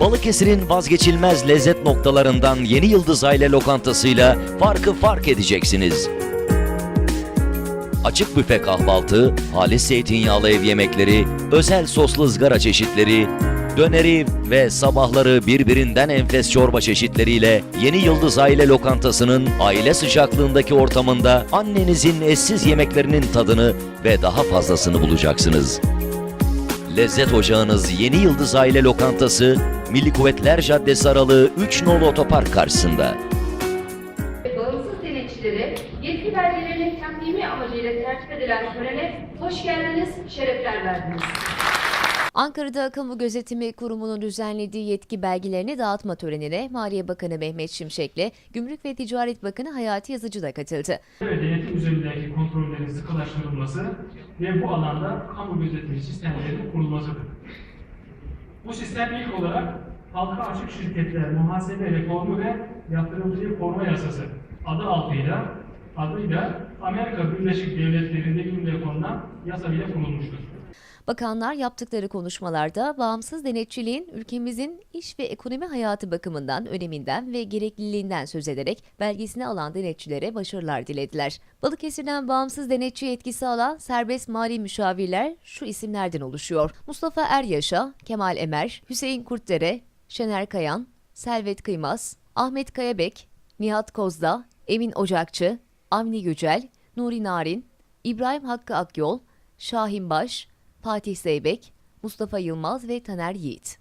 Balıkesir'in vazgeçilmez lezzet noktalarından Yeni Yıldız Aile Lokantası'yla farkı fark edeceksiniz. Açık büfe kahvaltı, halis zeytinyağlı ev yemekleri, özel soslu ızgara çeşitleri, döneri ve sabahları birbirinden enfes çorba çeşitleriyle Yeni Yıldız Aile Lokantası'nın aile sıcaklığındaki ortamında annenizin eşsiz yemeklerinin tadını ve daha fazlasını bulacaksınız. Lezzet Ocağınız Yeni Yıldız Aile Lokantası, Milli Kuvvetler Caddesi aralığı 3 nolu otopark karşısında. Bağımsız denetçilere yetki belgelerinin takdimi amacıyla tertip edilen törene hoş geldiniz, şerefler verdiniz. Ankara'da Kamu Gözetimi Kurumu'nun düzenlediği yetki belgelerini dağıtma törenine Maliye Bakanı Mehmet Şimşek'le Gümrük ve Ticaret Bakanı Hayati Yazıcı da katıldı. ve denetim üzerindeki kontrollerin sıkılaştırılması ve bu alanda kamu gözetimi sistemlerinin kurulmasıdır. Bu sistem ilk olarak halka açık şirketler muhasebe reformu ve yatırımcıyı koruma yasası adı altıyla adıyla Amerika Birleşik Devletleri'nde yürürlüğe konulan yasa ile kurulmuştur. Bakanlar yaptıkları konuşmalarda bağımsız denetçiliğin ülkemizin iş ve ekonomi hayatı bakımından öneminden ve gerekliliğinden söz ederek belgesini alan denetçilere başarılar dilediler. Balıkesir'den bağımsız denetçi yetkisi alan serbest mali müşavirler şu isimlerden oluşuyor. Mustafa Eryaşa, Kemal Emer, Hüseyin Kurtdere, Şener Kayan, Selvet Kıymaz, Ahmet Kayabek, Nihat Kozda, Emin Ocakçı, Avni Yücel, Nuri Narin, İbrahim Hakkı Akyol, Şahin Baş, Fatih Zeybek, Mustafa Yılmaz ve Taner Yiğit.